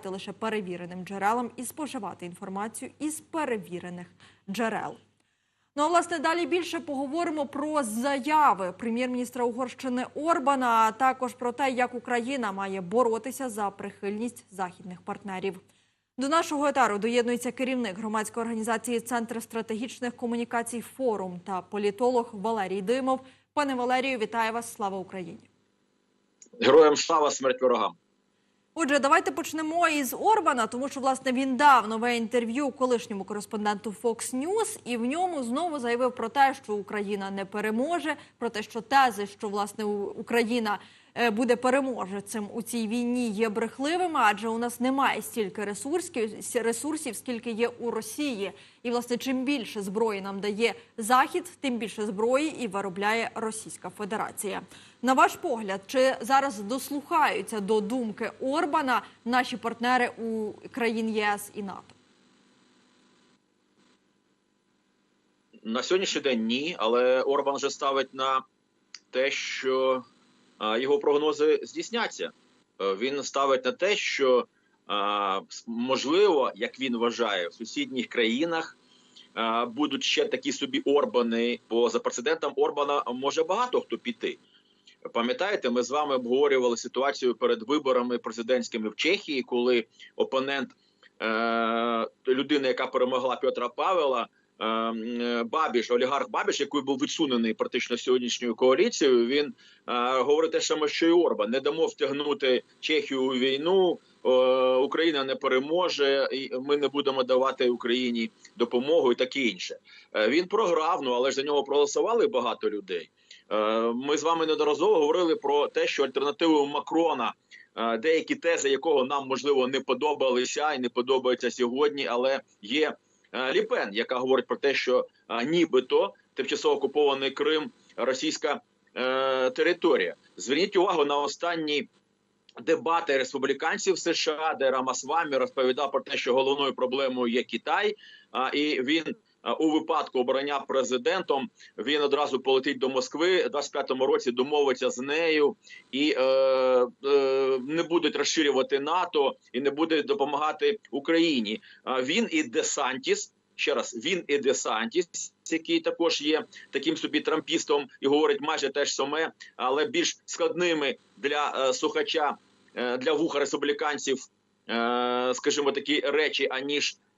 довіряти лише перевіреним джерелам і споживати інформацію із перевірених джерел. Ну а власне далі більше поговоримо про заяви прем'єр-міністра Угорщини Орбана, а також про те, як Україна має боротися за прихильність західних партнерів. До нашого етару доєднується керівник громадської організації Центр стратегічних комунікацій Форум та політолог Валерій Димов. Пане Валерію, вітаю вас! Слава Україні! Героям слава смерть ворогам. Отже, давайте почнемо із Орбана, тому що власне він дав нове інтерв'ю колишньому кореспонденту Fox News, і в ньому знову заявив про те, що Україна не переможе, про те, що тези, що власне Україна буде переможецем у цій війні, є брехливими, адже у нас немає стільки ресурсів, ресурсів, скільки є у Росії. І власне, чим більше зброї нам дає Захід, тим більше зброї і виробляє Російська Федерація. На ваш погляд, чи зараз дослухаються до думки Орбана наші партнери у країн ЄС і НАТО? На сьогоднішній день ні, але Орбан вже ставить на те, що його прогнози здійсняться. Е, Він ставить на те, що можливо, як він вважає, в сусідніх країнах будуть ще такі собі Орбани, бо за прецедентом Орбана може багато хто піти. Пам'ятаєте, ми з вами обговорювали ситуацію перед виборами президентськими в Чехії, коли опонент е, людина, яка перемогла Петра Павела, е, Бабіш, олігарх Бабіш, який був відсунений практично сьогоднішньою коаліцією, він е, говорить те саме, що й Орбан. Не дамо втягнути Чехію у війну. е, Україна не переможе, і ми не будемо давати Україні допомогу і таке інше. Е, Він програв, ну але ж за нього проголосували багато людей. Е, Ми з вами неодноразово говорили про те, що альтернативою Макрона, е, деякі тези якого нам можливо не подобалися і не подобаються сьогодні, але є е, Ліпен, яка говорить про те, що е, нібито тимчасово окупований Крим російська е, територія. Зверніть увагу на останні. Дебати республіканців США, де Рамасвамі розповідав про те, що головною проблемою є Китай, а, і він у випадку обрання президентом він одразу полетить до Москви. У 25-му році домовиться з нею і е, е, не будуть розширювати НАТО і не буде допомагати Україні. А він і Десантіс. Ще раз він і Десантіс, який також є таким собі трампістом і говорить майже те ж саме, але більш складними для е, слухача, е, для вуха республіканців, е, скажімо, такі речі, аніж е,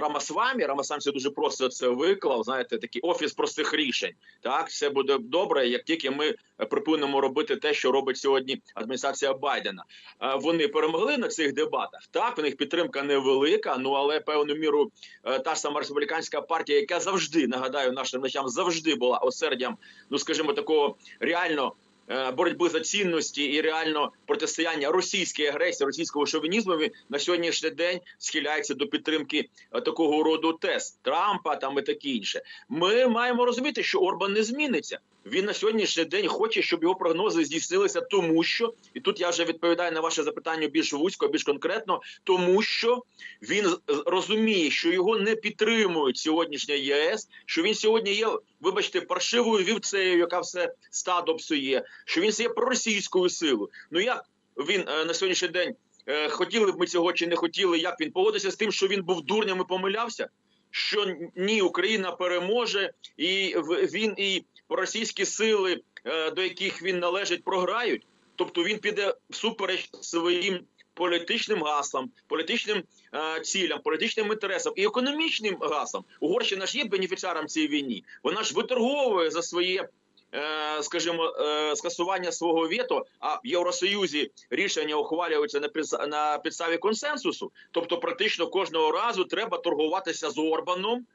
Рамасвамі. Рамасвамі це дуже просто це виклав. Знаєте, такий офіс простих рішень. Так, все буде добре, як тільки ми припинимо робити те, що робить сьогодні адміністрація Байдена. Е, Вони перемогли на цих дебатах. Так, в них підтримка невелика. Ну але певну міру е, та сама республіканська партія, яка завжди нагадаю нашим ночам, завжди була осердям, ну скажімо, такого реально. Е, Боротьби за цінності і реально протистояння російській агресії, російського шовінізму на сьогоднішній день схиляється до підтримки е, такого роду тез Трампа там і таке інше. Ми маємо розуміти, що Орбан не зміниться. Він на сьогоднішній день хоче, щоб його прогнози здійснилися, тому що і тут я вже відповідаю на ваше запитання більш вузько, більш конкретно, тому що він розуміє, що його не підтримують сьогоднішня ЄС, що він сьогодні є, вибачте, паршивою вівцею, яка все стадо псує, що він є проросійською силою. Ну як він е, на сьогоднішній день е, хотіли б ми цього чи не хотіли, як він поводився з тим, що він був дурням і помилявся? Що ні, Україна переможе, і він і російські сили, е, до яких він належить, програють. Тобто він піде всупереч своїм політичним гаслам, політичним е, цілям, політичним інтересам і економічним гаслам. Угорщина ж є бенефіціаром цієї війни. Вона ж виторговує за своє. е, Скажімо, е, скасування свого вето, а в Євросоюзі рішення ухвалюються на підс- на підставі консенсусу. Тобто, практично кожного разу треба торгуватися з Орбаном,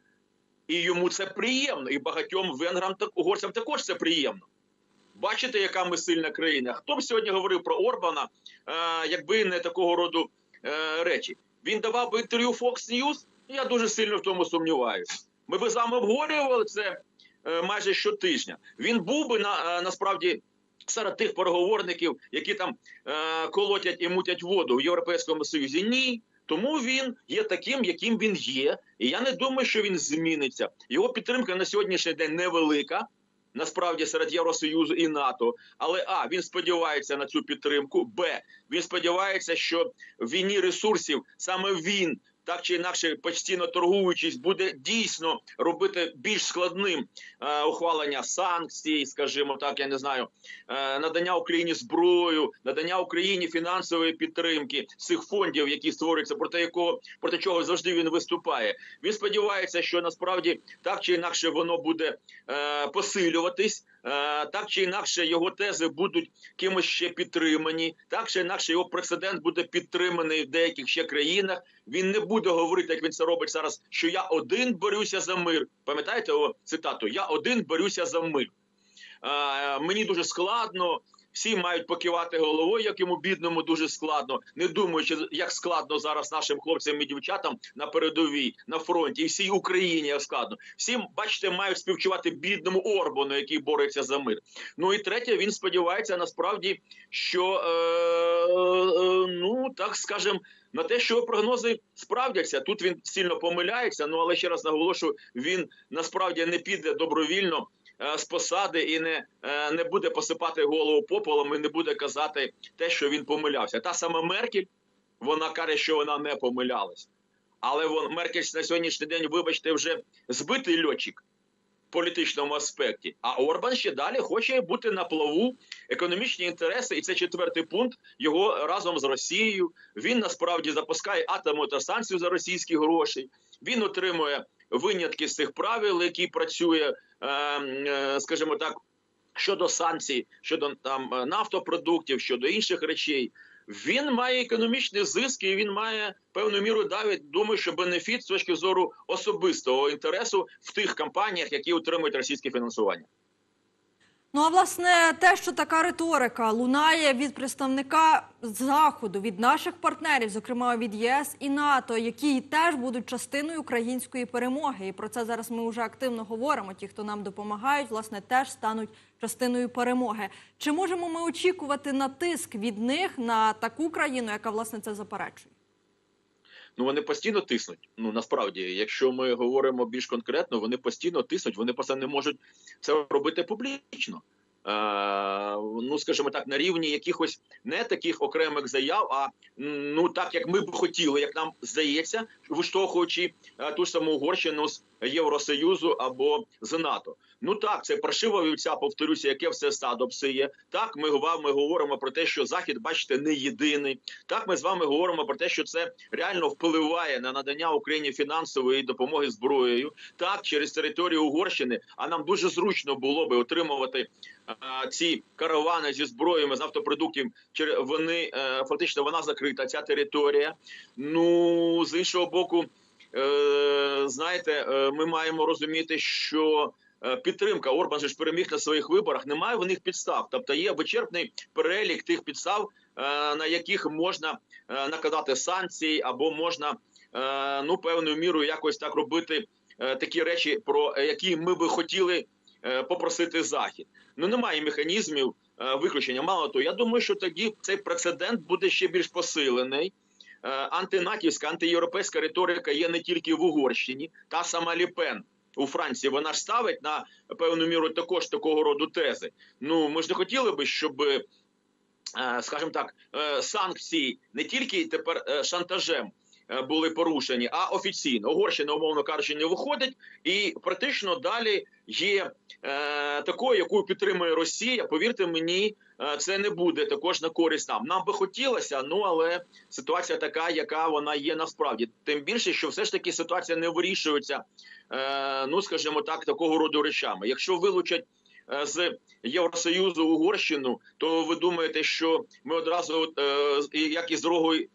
і йому це приємно. І багатьом венграм та угорцям також це приємно. Бачите, яка ми сильна країна. Хто б сьогодні говорив про Орбана, е, якби не такого роду е, речі? Він давав би інтерв'ю Fox News? Я дуже сильно в тому сумніваюся. Ми би вами обговорювали це е, майже щотижня. Він був би на насправді. Серед тих переговорників, які там колотять і мутять воду в Європейському Союзі, ні. Тому він є таким, яким він є. І я не думаю, що він зміниться. Його підтримка на сьогоднішній день невелика. насправді серед Євросоюзу і НАТО. Але а він сподівається на цю підтримку. Б він сподівається, що в війні ресурсів саме він. Так чи інакше, постійно торгуючись, буде дійсно робити більш складним е, ухвалення санкцій, скажімо так, я не знаю, е, надання Україні зброю, надання Україні фінансової підтримки цих фондів, які створюються, проти якого проти чого завжди він виступає. Він сподівається, що насправді так чи інакше воно буде е, посилюватись. Е, так чи інакше його тези будуть кимось ще підтримані, так чи інакше його прецедент буде підтриманий в деяких ще країнах. Він не буде говорити, як він це робить зараз, що я один борюся за мир. Пам'ятаєте його цитату? Я один борюся за мир. Е, мені дуже складно. Всі мають покивати головою, як йому бідному дуже складно, не думаючи, як складно зараз нашим хлопцям і дівчатам на передовій, на фронті, і всій Україні як складно. Всім, бачите, мають співчувати бідному Орбану, який бореться за мир. Ну і третє, він сподівається насправді, що е, е, ну так скажем, на те, що прогнози справдяться. Тут він сильно помиляється. Ну але ще раз наголошую, він насправді не піде добровільно з посади і не, е, не буде посипати голову попелом і не буде казати те, що він помилявся. Та сама Меркель, вона каже, що вона не помилялась. Але вон Меркель на сьогоднішній день, вибачте, вже збитий льотчик в політичному аспекті. А Орбан ще далі хоче бути на плаву економічні інтереси, і це четвертий пункт його разом з Росією. Він насправді запускає атомну та санкцію за російські гроші. Він отримує винятки з цих правил, які працює, е, е, скажімо так, щодо санкцій, щодо там е, нафтопродуктів, щодо інших речей. Він має економічні зиски, і він має певну міру навіть думаю, що бенефіт з точки зору особистого інтересу в тих компаніях, які отримують російське фінансування. Ну а власне, те, що така риторика лунає від представника заходу, від наших партнерів, зокрема від ЄС і НАТО, які теж будуть частиною української перемоги. І про це зараз ми вже активно говоримо. Ті, хто нам допомагають, власне, теж стануть частиною перемоги. Чи можемо ми очікувати на тиск від них на таку країну, яка власне це заперечує? Ну вони постійно тиснуть. Ну насправді, якщо ми говоримо більш конкретно, вони постійно тиснуть, вони просто не можуть це робити публічно. Е, ну, скажімо так, на рівні якихось не таких окремих заяв, а ну так як ми б хотіли, як нам здається, виштовхуючи е, ту саму Угорщину з Євросоюзу або з НАТО. Ну так, це паршива вівця, повторюся, яке все стадо псиє. Так, ми вами говоримо про те, що захід, бачите, не єдиний. Так, ми з вами говоримо про те, що це реально впливає на надання Україні фінансової допомоги зброєю. Так, через територію Угорщини, а нам дуже зручно було би отримувати ці каравани зі зброями з нафтопродуктів. Вони е, фактично вона закрита. Ця територія. Ну з іншого боку, е, знаєте, е, ми маємо розуміти, що. Підтримка Орбан же ж переміг на своїх виборах. Немає в них підстав. Тобто є вичерпний перелік тих підстав, на яких можна накладати санкції, або можна ну певною мірою якось так робити такі речі, про які ми би хотіли попросити захід. Ну немає механізмів е, виключення. Мало того, я думаю, що тоді цей прецедент буде ще більш посилений. Е, Антинатівська, антиєвропейська риторика є не тільки в Угорщині, та сама Ліпен у Франції вона ж ставить на певну міру також такого роду тези. Ну ми ж не хотіли би, щоб, е, скажімо так, е, санкції не тільки тепер е, шантажем. Е, Були порушені, а офіційно Угорщина, умовно кажучи, не виходить, і практично далі є е, такою, яку підтримує Росія. Повірте мені, е, це не буде також на користь нам. Нам би хотілося, ну але ситуація така, яка вона є насправді. Тим більше, що все ж таки ситуація не вирішується, е, ну скажімо так, такого роду речами. Якщо вилучать е, з Євросоюзу Угорщину, то ви думаєте, що ми одразу, як і з дорогою е,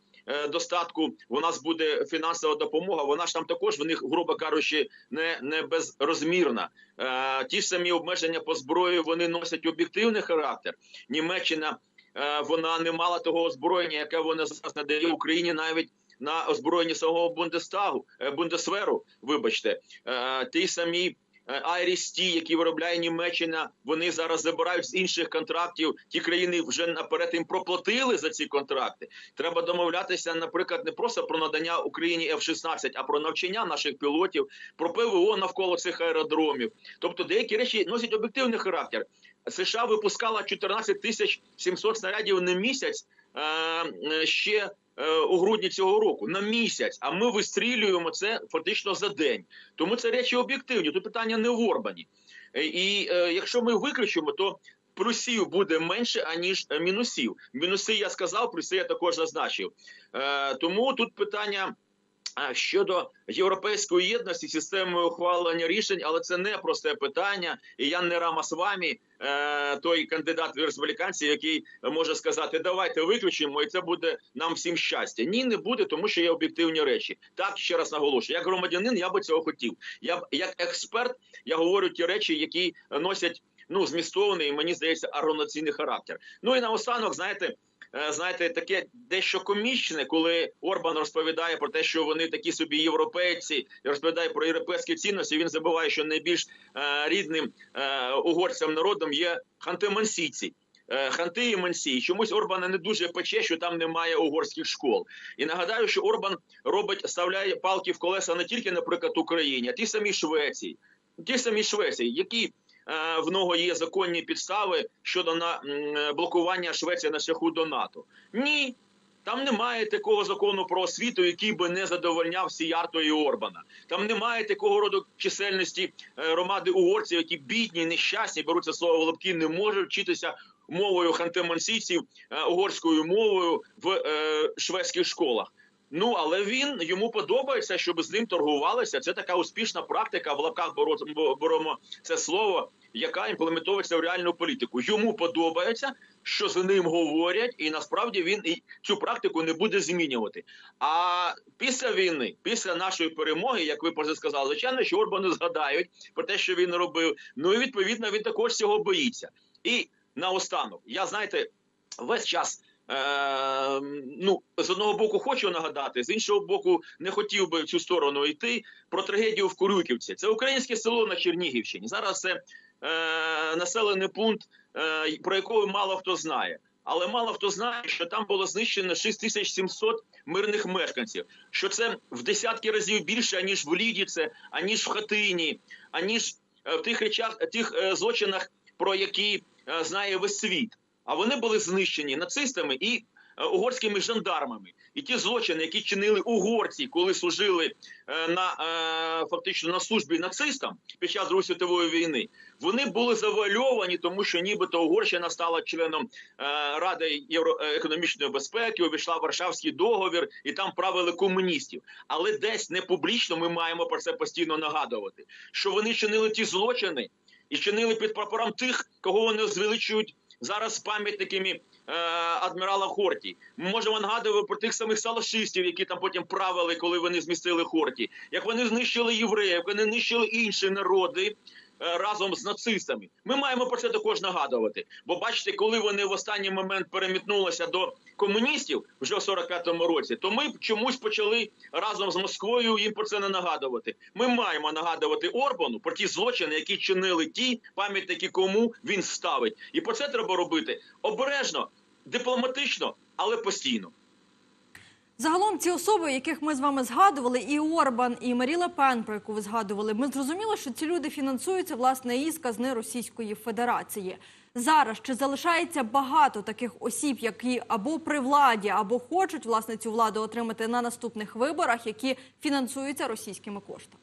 достатку, у нас буде фінансова допомога. Вона ж там також в них, грубо кажучи, не, не безрозмірна. Е, ті ж самі обмеження по зброї вони носять об'єктивний характер. Німеччина е, вона не мала того озброєння, яке вона зараз надає Україні навіть. На озброєнні самого Бундестагу, е, Бундесверу, вибачте, е, ті самі Айрісті, які виробляє Німеччина, вони зараз забирають з інших контрактів. Ті країни вже наперед їм проплатили за ці контракти. Треба домовлятися, наприклад, не просто про надання Україні F-16, а про навчання наших пілотів, про ПВО навколо цих аеродромів. Тобто деякі речі носять об'єктивний характер. США випускала 14 тисяч 700 снарядів на місяць е, е, ще е, у грудні цього року на місяць. А ми вистрілюємо це фактично за день. Тому це речі об'єктивні. Тут питання не в Орбані. Е, І е, якщо ми виключимо, то плюсів буде менше аніж е, мінусів. Мінуси я сказав, плюси я також зазначив. Е, тому тут питання. Щодо європейської єдності, системи ухвалення рішень, але це не просте питання. І я не рама з вами, е, той кандидат в республіканці, який може сказати, давайте виключимо, і це буде нам всім щастя. Ні, не буде, тому що є об'єктивні речі. Так ще раз наголошую. Як громадянин, я би цього хотів. Я як експерт, я говорю ті речі, які носять ну змістований, мені здається, аронаційний характер. Ну і наостанок, знаєте. Е, Знаєте, таке дещо комічне, коли Орбан розповідає про те, що вони такі собі європейці, і розповідає про європейські цінності. Він забуває, що найбільш е, рідним е, угорцям народом є ханти-мансійці. Ханти і Мансії. Чомусь Орбана не дуже пече, що там немає угорських школ. І нагадаю, що Орбан робить, ставляє палки в колеса не тільки, наприклад, Україні, а ті самі Швеції, ті самі Швеції, які в нього є законні підстави щодо на блокування Швеції на шляху до НАТО. Ні. Там немає такого закону про освіту, який би не задовольняв Сіярто і Орбана. Там немає такого роду чисельності е, громади угорців, які бідні, нещасні, беруться слово в лапки, не можуть вчитися мовою хантемансійців, е, угорською мовою в е, шведських школах. Ну але він йому подобається, щоб з ним торгувалися. Це така успішна практика в лапках беремо це слово, яка імплементується в реальну політику. Йому подобається, що з ним говорять, і насправді він і цю практику не буде змінювати. А після війни, після нашої перемоги, як ви вже сказали, звичайно, що Орбану згадають про те, що він робив. Ну і відповідно він також цього боїться. І наостанок, я знаєте, весь час. Ну, з одного боку хочу нагадати, з іншого боку, не хотів би в цю сторону йти про трагедію в Курюківці. Це українське село на Чернігівщині. Зараз це е, населений пункт, е, про якого мало хто знає. Але мало хто знає, що там було знищено 6700 мирних мешканців. Що це в десятки разів більше аніж в Лідіце, аніж в Хатині, аніж е, в тих речах, тих е, злочинах, про які е, знає весь світ. А вони були знищені нацистами і угорськими жандармами. І ті злочини, які чинили угорці, коли служили е, на е, фактично на службі нацистам під час Другої світової війни, вони були завуальовані, тому що нібито Угорщина стала членом е, Ради е, економічної безпеки, увійшла в Варшавський договір і там правили комуністів. Але десь не публічно ми маємо про це постійно нагадувати, що вони чинили ті злочини і чинили під прапором тих, кого вони звеличують зараз пам'ятниками е, адмірала Хорті. Ми можемо нагадувати про тих самих салашистів, які там потім правили, коли вони змістили Хорті, як вони знищили євреїв, як вони знищили інші народи. Е, Разом з нацистами ми маємо про це також нагадувати. Бо бачите, коли вони в останній момент перемітнулися до комуністів вже в 45-му році, то ми чомусь почали разом з Москвою їм про це не нагадувати. Ми маємо нагадувати Орбану про ті злочини, які чинили ті пам'ятники, кому він ставить, і про це треба робити обережно, дипломатично, але постійно. Загалом ці особи, яких ми з вами згадували, і Орбан, і Марі Ле Пен, про яку ви згадували, ми зрозуміли, що ці люди фінансуються власне із казни Російської Федерації. Зараз чи залишається багато таких осіб, які або при владі, або хочуть власне цю владу отримати на наступних виборах, які фінансуються російськими коштами?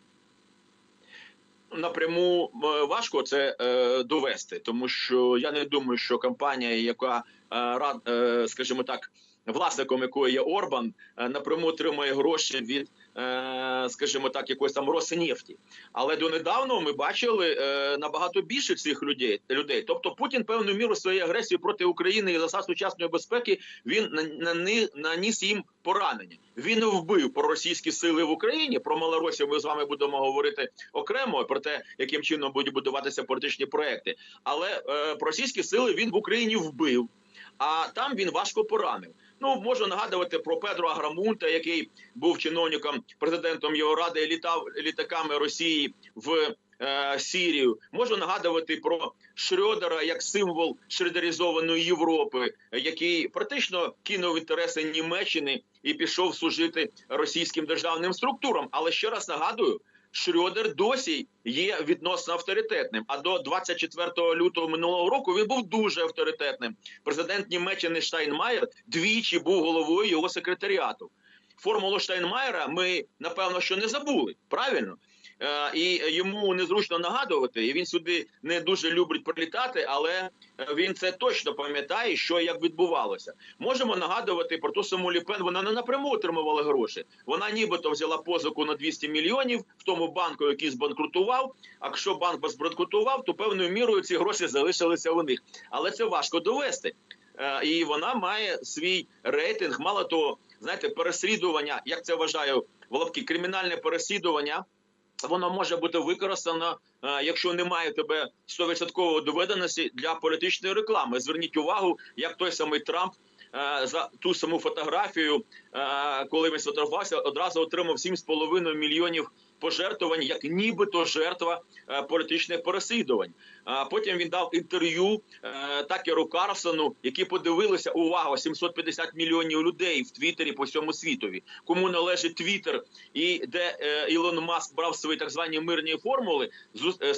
напряму е, важко це е, довести, тому що я не думаю, що компанія, яка е, рад, е, скажімо так, власником якої є Орбан, е, напряму отримує гроші від, е, скажімо так, якоїсь там Роснефті. Але донедавна ми бачили е, набагато більше цих людей. людей. Тобто Путін певною мірою своєї агресії проти України і засад сучасної безпеки він на- на- наніс їм поранення. Він вбив проросійські сили в Україні. Про Малоросію ми з вами будемо говорити окремо про те, яким чином будуть будуватися політичні проекти. Але е, російські сили він в Україні вбив. А там він важко поранив. Ну можу нагадувати про Педро Аграмунта, який був чиновником президентом Євроради, літав літаками Росії в е, Сірію. Можу нагадувати про Шрёдера як символ шредеризованої Європи, який практично кинув інтереси Німеччини і пішов служити російським державним структурам. Але ще раз нагадую. Шрёдер досі є відносно авторитетним. А до 24 лютого минулого року він був дуже авторитетним. Президент Німеччини Штайнмаєр двічі був головою його секретаріату. Формулу Штайнмаєра ми напевно що не забули. Правильно. Е, і йому незручно нагадувати, і він сюди не дуже любить прилітати, але він це точно пам'ятає, що як відбувалося. Можемо нагадувати про ту саму Ліпен. Вона не напряму отримувала гроші. Вона нібито взяла позику на 200 мільйонів в тому банку, який збанкрутував. А якщо банк збанкрутував, то певною мірою ці гроші залишилися у них. Але це важко довести. Е, І вона має свій рейтинг. Мало того, знаєте, переслідування, як це вважаю, в лапки кримінальне переслідування. Воно може бути використано, е, якщо немає тебе 100% доведеності для політичної реклами. Зверніть увагу, як той самий Трамп е, за ту саму фотографію, е, коли він сфотографувався, одразу отримав 7,5 мільйонів пожертвувань, як нібито жертва е, політичних переслідувань. А потім він дав інтерв'ю е, Такеру Карлсону, які подивилися увагу 750 мільйонів людей в Твіттері по всьому світові. Кому належить Твіттер, і де е, Ілон Маск брав свої так звані мирні формули, е,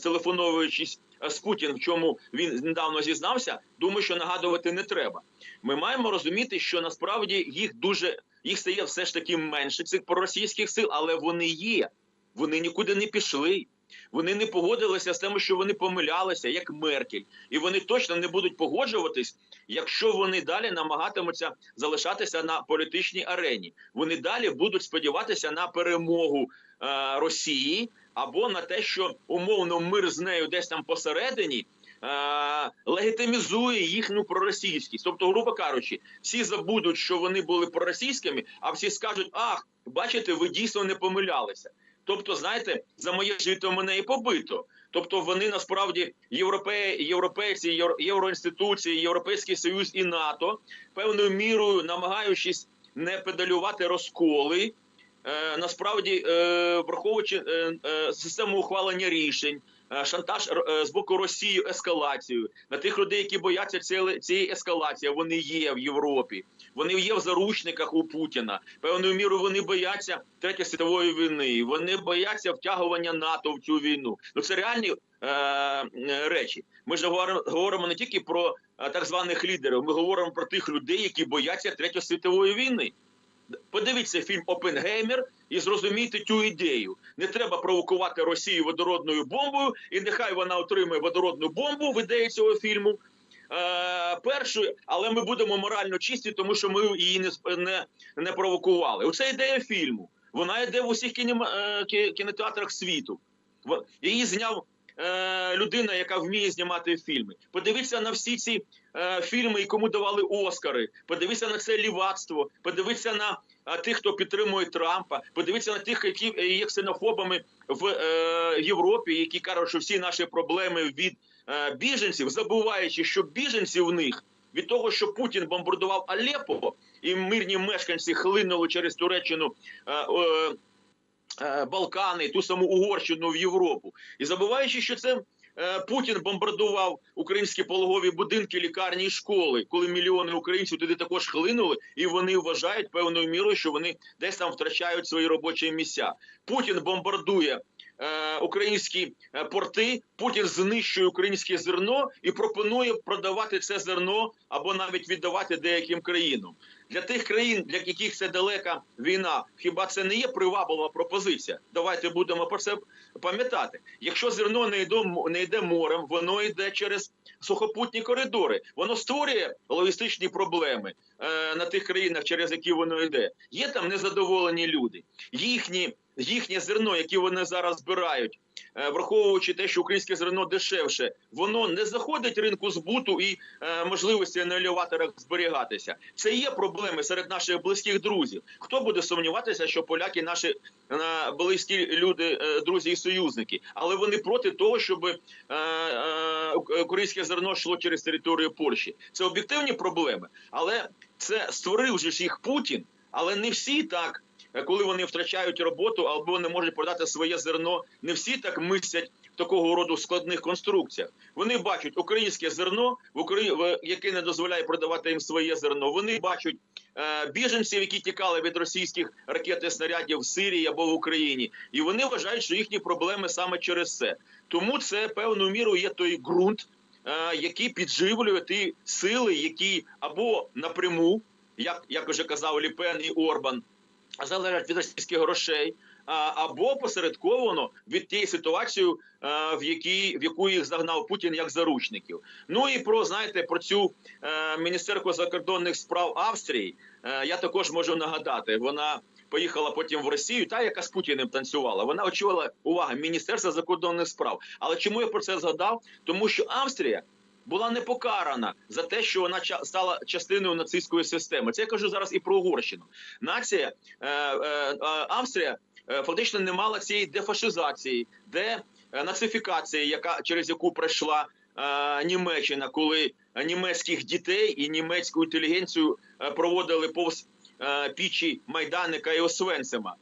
з Путін, в чому він недавно зізнався. Думаю, що нагадувати не треба. Ми маємо розуміти, що насправді їх дуже їх стає все ж таки менше цих проросійських сил, але вони є. Вони нікуди не пішли. Вони не погодилися з тим, що вони помилялися, як Меркель, і вони точно не будуть погоджуватись, якщо вони далі намагатимуться залишатися на політичній арені. Вони далі будуть сподіватися на перемогу е, Росії або на те, що умовно мир з нею десь там посередині. е, Легітимізує їхню проросійськість, тобто, грубо кажучи, всі забудуть, що вони були проросійськими, а всі скажуть: ах, бачите, ви дійсно не помилялися. Тобто, знаєте, за моє жито мене і побито. Тобто вони насправді європе... європейці, євро... євроінституції, Європейський Союз і НАТО певною мірою намагаючись не педалювати розколи, е, насправді е, враховуючи е, систему ухвалення рішень. Е, Шантаж е, з боку Росії ескалацію на тих людей, які бояться цієї ескалації. Вони є в Європі. Вони є в заручниках у Путіна. Певною мірою вони бояться третьої світової війни. Вони бояться втягування НАТО в цю війну. Ну це реальні е, е, речі. Ми ж говоримо, не тільки про так званих лідерів. Ми говоримо про тих людей, які бояться третьої світової війни. Подивіться фільм Опенгеймер і зрозумійте цю ідею. Не треба провокувати Росію водородною бомбою, і нехай вона отримує водородну бомбу в ідеї цього фільму. Е, першою, але ми будемо морально чисті, тому що ми її не, не, не провокували. Оце ідея фільму. Вона йде в усіх кінема, е, кінотеатрах світу. Її зняв е, людина, яка вміє знімати фільми. Подивіться на всі ці е, фільми, і кому давали Оскари. Подивіться на це лівацтво, подивіться на е, тих, хто підтримує Трампа, подивіться на тих, які е, є ксенофобами в е, Європі, які кажуть, що всі наші проблеми від е, біженців, забуваючи, що біженці в них від того, що Путін бомбардував Алеппо, і мирні мешканці хлинули через Туреччину. е, Балкани, ту саму Угорщину в Європу, і забуваючи, що це е, Путін бомбардував українські пологові будинки, лікарні і школи, коли мільйони українців туди також хлинули, і вони вважають певною мірою, що вони десь там втрачають свої робочі місця. Путін бомбардує. Е, Українські е, порти Путін знищує українське зерно і пропонує продавати це зерно або навіть віддавати деяким країнам. Для тих країн, для яких це далека війна, хіба це не є приваблива пропозиція? Давайте будемо про це пам'ятати. Якщо зерно не йде, не йде морем, воно йде через сухопутні коридори. Воно створює логістичні проблеми е, на тих країнах, через які воно йде. Є там незадоволені люди. Їхні їхнє зерно, яке вони зараз збирають, е, враховуючи те, що українське зерно дешевше, воно не заходить ринку збуту і е, можливості на елеваторах зберігатися. Це є проблеми серед наших близьких друзів. Хто буде сумніватися, що поляки наші е, близькі люди, друзі і союзники, але вони проти того, щоб українське зерно йшло через територію Польщі. Це об'єктивні проблеми, але це створив же ж їх Путін, але не всі так коли вони втрачають роботу або не можуть продати своє зерно. Не всі так мислять в такого роду складних конструкціях. Вони бачать українське зерно, в Украї... яке не дозволяє продавати їм своє зерно. Вони бачать е, біженців, які тікали від російських ракет і снарядів в Сирії або в Україні, і вони вважають, що їхні проблеми саме через це. Тому це певною мірою є той ґрунт, е, який підживлює ті сили, які або напряму, як, як вже казав Ліпен і Орбан, залежать від російських грошей, або посередковано від тієї ситуації, в якій в яку їх загнав Путін як заручників. Ну і про знаєте про цю е, міністерку закордонних справ Австрії. е, я також можу нагадати. Вона поїхала потім в Росію, та яка з Путіним танцювала. Вона очолила увага Міністерства закордонних справ. Але чому я про це згадав? Тому що Австрія. Була не покарана за те, що вона стала частиною нацистської системи. Це я кажу зараз і про Угорщину. Нація е, е, е, Австрія е, фактично не мала цієї дефашизації, де е, нацифікації, яка через яку пройшла е, Німеччина, коли німецьких дітей і німецьку інтелігенцію е, проводили повз е, пічі Майданика і Освенцима.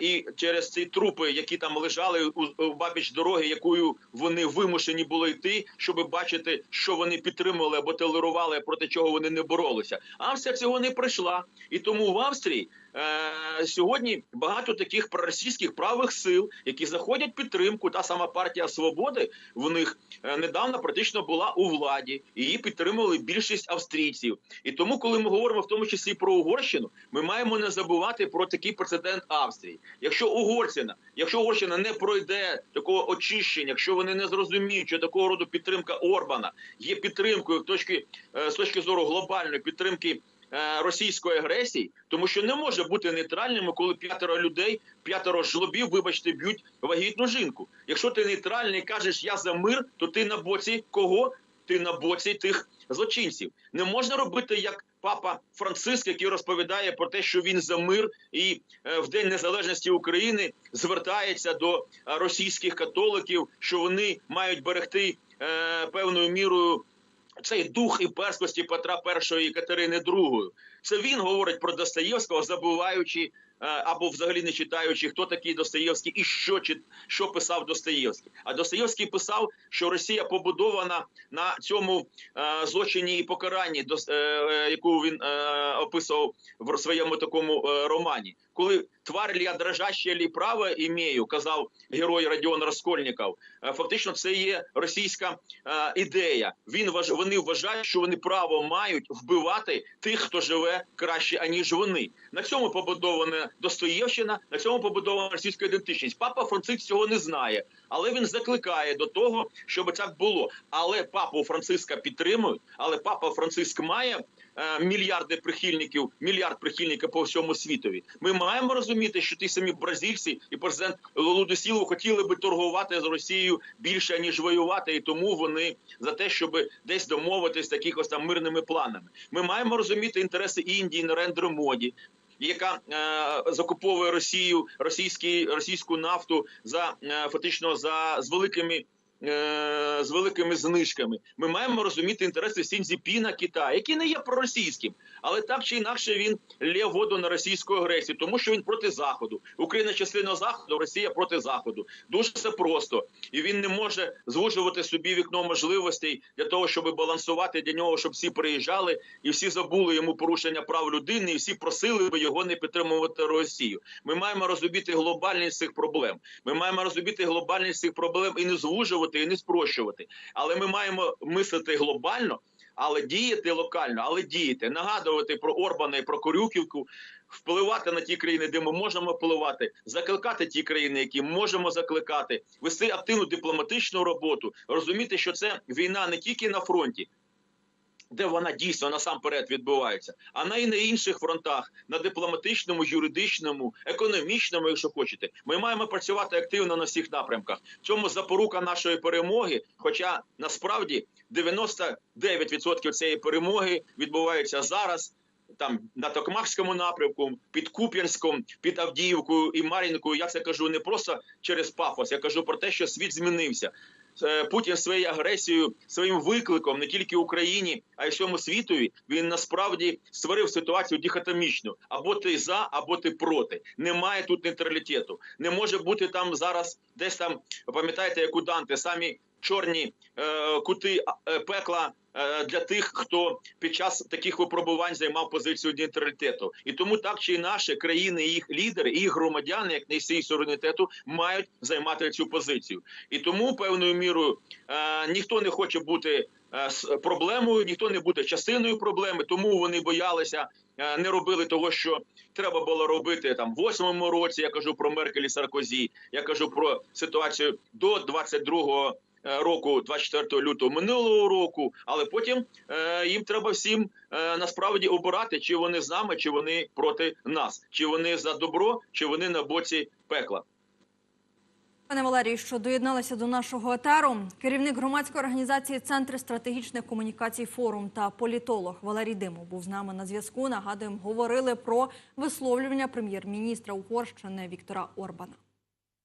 І через ці трупи, які там лежали у, у бабіч дороги, якою вони вимушені були йти, щоб бачити, що вони підтримували або толерували, проти чого вони не боролися. Австрія цього не прийшла, і тому в Австрії е, сьогодні багато таких проросійських правих сил, які заходять підтримку. Та сама партія свободи в них е, недавно практично була у владі, її підтримували більшість австрійців. І тому, коли ми говоримо в тому числі про Угорщину, ми маємо не забувати про такий прецедент Австрії. Якщо Угорщина, якщо Угорщина не пройде такого очищення, якщо вони не зрозуміють, що такого роду підтримка Орбана є підтримкою точки е, з точки зору глобальної підтримки. Е, Російської агресії, тому що не може бути нейтральними, коли п'ятеро людей, п'ятеро жлобів, вибачте, б'ють вагітну жінку. Якщо ти нейтральний кажеш я за мир, то ти на боці кого? Ти на боці тих злочинців. Не можна робити як папа Франциск, який розповідає про те, що він за мир і е, в День Незалежності України звертається до е, російських католиків, що вони мають берегти певною мірою. Цей дух і перськості Петра І і Катерини II. Це він говорить про Достоєвського, забуваючи або взагалі не читаючи, хто такий Достоєвський і що що писав Достоєвський. А Достоєвський писав, що Росія побудована на цьому е, злочині і покаранні, е, е, яку він е, описував в своєму такому е, романі. Коли тварь ли я дрожаща, ли право імею, казав герой Радіон Раскольніков. Е, Фактично, це є російська е, ідея. Він вони вважають, що вони право мають вбивати тих, хто живе краще аніж вони. На цьому Достоєвщина, на цьому побудована російська ідентичність. Папа Франциск цього не знає, але він закликає до того, щоб так було. Але папу Франциска підтримують. Але папа Франциск має е, мільярди прихильників, мільярд прихильників по всьому світові. Ми маємо розуміти, що ті самі бразильці і президент де хотіли би торгувати з Росією більше ніж воювати, і тому вони за те, щоб десь домовитись таких ось там мирними планами. Ми маємо розуміти інтереси Індії на рендер моді. Яка е, закуповує Росію російські російську нафту за е, фактично за з великими з великими знижками. Ми маємо розуміти інтереси Сінзіпіна Китаю, який не є проросійським, але так чи інакше він лє воду на російську агресію, тому що він проти заходу. Україна частина заходу, Росія проти заходу. Дуже все просто, і він не може звужувати собі вікно можливостей для того, щоб балансувати для нього, щоб всі приїжджали і всі забули йому порушення прав людини, і всі просили би його не підтримувати Росію. Ми маємо розуміти глобальність цих проблем. Ми маємо розуміти глобальність цих проблем і не звужувати, і не спрощувати. Але ми маємо мислити глобально. Але діяти локально, але діяти, нагадувати про Орбана і про Корюківку, впливати на ті країни, де ми можемо впливати, закликати ті країни, які можемо закликати, вести активну дипломатичну роботу, розуміти, що це війна не тільки на фронті. Де вона дійсно насамперед відбувається, а на і на інших фронтах, на дипломатичному, юридичному, економічному, якщо хочете, ми маємо працювати активно на всіх напрямках. В цьому запорука нашої перемоги. Хоча насправді 99% цієї перемоги відбувається зараз. там на Токмакському напрямку, під Куп'янськом, під Авдіївкою і Мар'їнкою. Я це кажу не просто через пафос. Я кажу про те, що світ змінився. Е, Путін своєю агресією, своїм викликом не тільки Україні, а й всьому світові. Він насправді створив ситуацію дихотомічну: або ти за, або ти проти. Немає тут нейтралітету. Не може бути там зараз, десь там пам'ятаєте, як у Данте, самі чорні е, кути е, пекла для тих, хто під час таких випробувань займав позицію нейтралітету. І тому так чи інакше країни, їх лідери, і їх громадяни, як носії суверенітету, мають займати цю позицію. І тому певною мірою е, ніхто не хоче бути е, з проблемою, ніхто не буде частиною проблеми, тому вони боялися. е, Не робили того, що треба було робити там в восьмому році. Я кажу про Меркель і Саркозі. Я кажу про ситуацію до 22-го е, року, 24 лютого минулого року. Але потім е, їм треба всім е, насправді обирати, чи вони з нами, чи вони проти нас, чи вони за добро, чи вони на боці пекла. Пане Валерій, що доєдналися до нашого етеру, керівник громадської організації Центр стратегічних комунікацій форум та політолог Валерій Димов був з нами на зв'язку. Нагадуємо, говорили про висловлювання прем'єр-міністра Угорщини Віктора Орбана.